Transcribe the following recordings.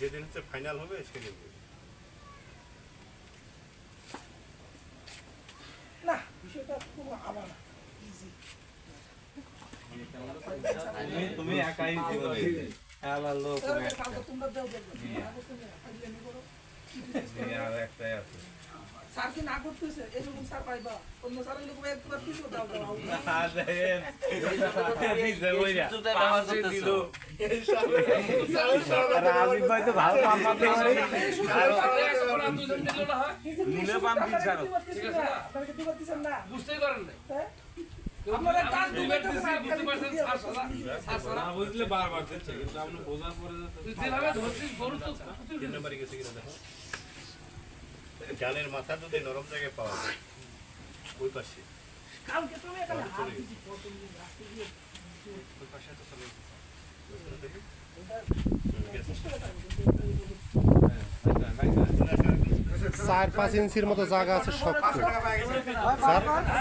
যেদিন হচ্ছে ফাইনাল হবে সেদিন না বিষয়টা খুব আবার ইজি তুমি- একাই লোক তোমরা দাও দেখবে। আর একটাই আছে। স্যার না করতেছে এরকম স্যার পাইবা অন্য স্যার এরকম একবার পিছু দাও দাও আরে দিছে বইরা পাঁচে দিল আর আজিব ভাই তো ভালো পাম পাতে পারে মুলে পাম দিন ছাড়ো আপনাকে দিবার দিছেন না বুঝতেই পারেন নাই হ্যাঁ? আপনারা আপনারা কান কান দুবার দুবার দিছি বুঝতে পারছেন ছাড় সারা ছাড় না বুঝলে বারবার দিচ্ছে কিন্তু আপনি বোঝার পরে যেভাবে ধরছিস গরু তো তিন নম্বরে গেছে কিনা দেখো জালের মাথা যদি নরম জায়গায় পাওয়া যায় ওই পাশে। কালকে তুমি এখানে হাত দিছি দিন ওই পাশে তো চলে। চেষ্টা করে থাকবে চার পাঁচ ইঞ্চির মতো জায়গা আছে শক্ত।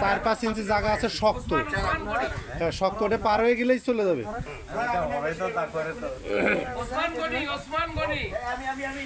চার পাঁচ ইঞ্চি জায়গা আছে শক্ত। হ্যাঁ শক্ত ওটা পার হয়ে গেলেই চলে যাবে। হবে তো তারপরে তো ওসমান গনি ওসমান গনি। আমি আমি আমি।